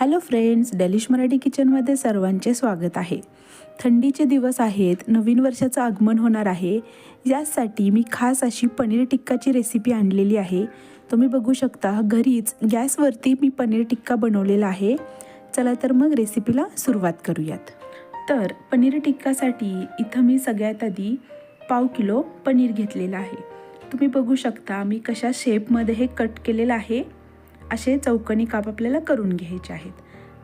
Hello friends delish Marathi किचनमध्ये सर्वांचे स्वागत आहे. थंडीचे दिवस आहेत नवीन वर्षाचं आगमन होणार आहे. यासाठी मी खास अशी पनीर टिक्काची रेसिपी आणलेली आहे. तुम्ही बघू शकता घरीच गॅसवरती मी पनीर टिक्का बनवलेला आहे. चला तर मग रेसिपीला सुरुवात करूयात. तर पनीर टिक्कासाठी इथं मी सगळ्यात आधी पाव किलो पनीर घेतलेलं आहे. तुम्ही बघू शकता मी कशा शेपमध्ये हे कट केलेलं आहे. असे चौकनी काप आपल्याला करून घ्यायचे आहेत.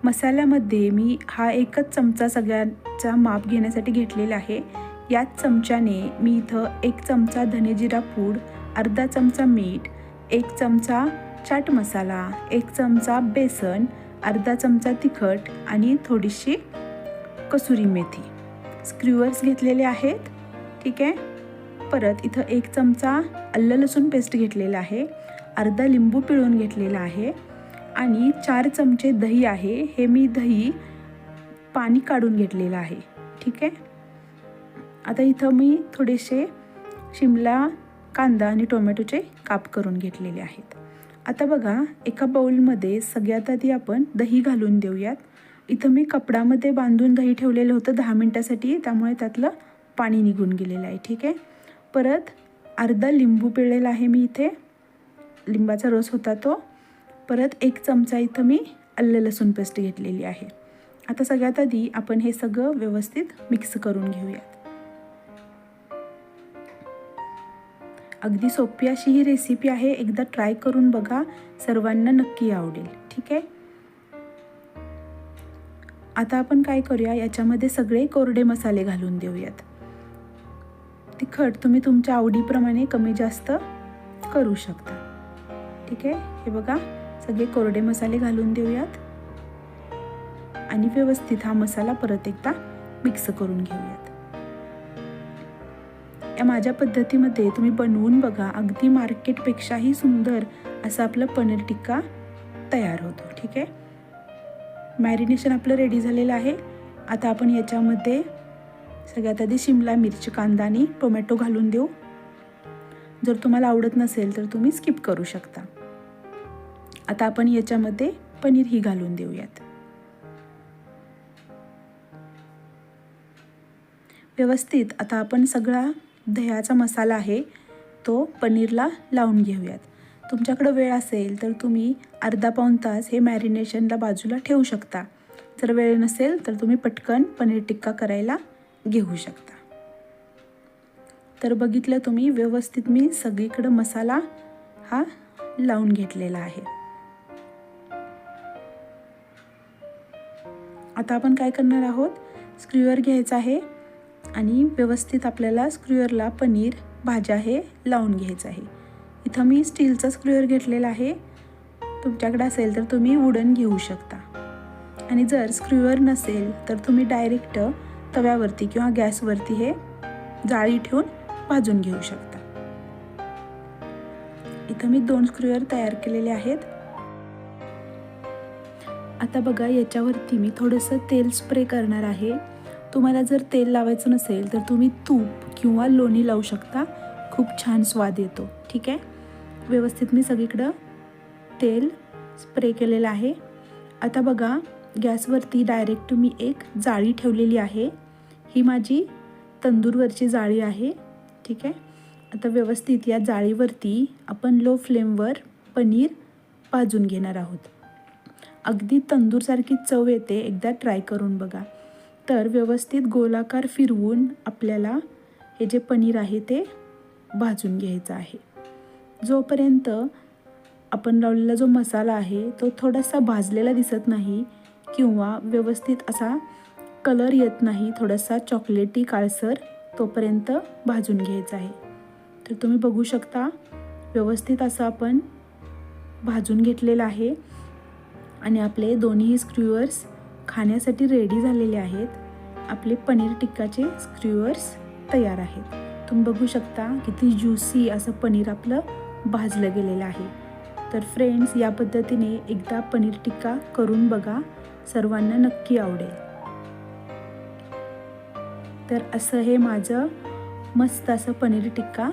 मसाल्यामध्ये मी हा एकच चमचा सगळ्यांचा माप घेण्यासाठी घेतलेला आहे. याच चमच्याने मी इथं एक चमचा धनेजिरा पूड अर्धा चमचा मीठ एक चमचा चाट मसाला एक चमचा बेसन अर्धा चमचा तिखट आणि थोडीशी कसुरी मेथी. स्क्र्युअर्स घेतलेले आहेत. ठीक आहे? परत इथं एक चमचा अल्ल लसूण पेस्ट घेतलेला आहे. अर्धा लिंबू पिळून घेतलेला आहे आणि चार चमचे दही आहे. हे मी दही पाणी काढून घेतलेलं आहे. ठीक आहे? आता इथं मी थोडेसे शिमला कांदा आणि टोमॅटोचे काप करून घेतलेले आहेत. आता बघा एका बाऊलमध्ये सगळ्यात आधी आपण दही घालून देऊयात. इथं मी कपडामध्ये बांधून दही ठेवलेलं होतं दहा मिनटासाठी त्यामुळे त्यातलं पाणी निघून गेलेलं आहे. ठीक आहे? परत अर्धा लिंबू पिळलेला आहे मी इथे. लिंबाचा रस होता तो. परत एक चमचा इथं मी आलं लसूण पेस्ट घेतलेली आहे. आता सगळ्यात आधी आपण हे सगळं व्यवस्थित मिक्स करून घेऊयात. अगदी सोपी अशी ही रेसिपी आहे. एकदा ट्राय करून बघा. सर्वांना नक्की आवडेल. ठीक आहे? आता आपण काय करूया? याच्यामध्ये सगळे कोरडे मसाले घालून देऊयात. तिखट तुम्ही तुमच्या आवडीप्रमाणे कमी जास्त करू शकता. ठीक आहे? हे बघा सगळे कोरडे मसाले घालून देऊयात. आणि व्यवस्थित हा मसाला परत एकदा मिक्स करून घेऊयात. या माझ्या पद्धतीमध्ये तुम्ही बनवून बघा. अगदी मार्केटपेक्षाही सुंदर असं आपलं पनीर टिक्का तयार होतो. ठीक आहे? मॅरिनेशन आपलं रेडी झालेलं आहे. आता आपण याच्यामध्ये सगळ्यात आधी शिमला मिरची कांदा आणि टोमॅटो घालून देऊ. जर तुम्हाला आवडत नसेल तर तुम्ही स्किप करू शकता. आता आपण याच्यामध्ये पनीर ही घालून देऊयात. व्यवस्थित आता आपण सगळा दह्याचा मसाला आहे तो पनीरला लावून घेऊयात. तुमच्याकडं वेळ असेल तर तुम्ही अर्धा पाऊण तास हे मॅरिनेशनला बाजूला ठेवू शकता. जर वेळ नसेल तर तुम्ही पटकन पनीर टिक्का करायला घेऊ शकता. तर बघितलं तुम्ही व्यवस्थित मी सगळीकडं मसाला हा लावून घेतलेला आहे. आता आपण काय करणार आहोत? स्क्र्युअर घ्यायचा आहे आणि व्यवस्थित आपल्याला स्क्र्युअरला पनीर भाज्या हे लावून घ्यायचं आहे. इथं मी स्टीलचा स्क्र्युअर घेतलेला आहे. तुमच्याकडे असेल तर तुम्ही वुडन घेऊ शकता. आणि जर स्क्र्युअर नसेल तर तुम्ही डायरेक्ट तव्यावरती किंवा गॅसवरती हे जाळी ठेवून भाजून घेऊ शकता. इथं मी दोन स्क्र्युअर तयार केलेले आहेत. आता बघा याच्यावरती मी थोडंसं तेल स्प्रे करणार आहे. तुम्हाला जर तेल लावायचं नसेल तर तुम्ही तूप किंवा लोणी लावू शकता. खूप छान स्वाद येतो ठीक आहे? व्यवस्थित मी सगळीकडं तेल स्प्रे केलेलं आहे. आता बघा गॅसवरती डायरेक्ट मी एक जाळी ठेवलेली आहे. ही माझी तंदूरवरची जाळी आहे ठीक आहे? आता व्यवस्थित या जाळीवरती आपण लो फ्लेमवर पनीर भाजून घेणार आहोत. अगदी तंदूरसारखी चव येते एकदा ट्राय करून बघा. तर व्यवस्थित गोलाकार फिरवून आपल्याला हे जे पनीर आहे ते भाजून घ्यायचं आहे. जोपर्यंत आपण लावलेला जो मसाला आहे तो थोडासा भाजलेला दिसत नाही किंवा व्यवस्थित असा कलर येत नाही थोडासा चॉकलेटी काळसर तोपर्यंत भाजून घ्यायचा आहे. तर तुम्ही बघू शकता व्यवस्थित असं आपण भाजून घेतलेलं आहे. आणि आपले दोन्ही स्क्र्युअर्स खाण्यासाठी रेडी झालेले आहेत. आपले पनीर टिक्काचे स्क्र्युअर्स तयार आहेत. तुम्ही बघू शकता किती ज्युसी असं पनीर आपलं भाजलं गेलेलं आहे. तर फ्रेंड्स या पद्धतीने एकदा पनीर टिक्का करून बघा. सर्वांना नक्की आवडेल. तर असं हे माझं मस्त असं पनीर टिक्का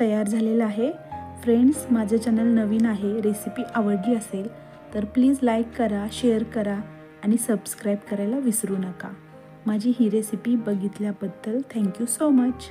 तयार झालेलं आहे. फ्रेंड्स माझं चॅनल नवीन आहे रेसिपी आवडली असेल तर प्लीज लाईक करा शेअर करा आणि सबस्क्राईब करायला विसरू नका. माझी ही रेसिपी बघितल्याबद्दल थँक्यू सो मच.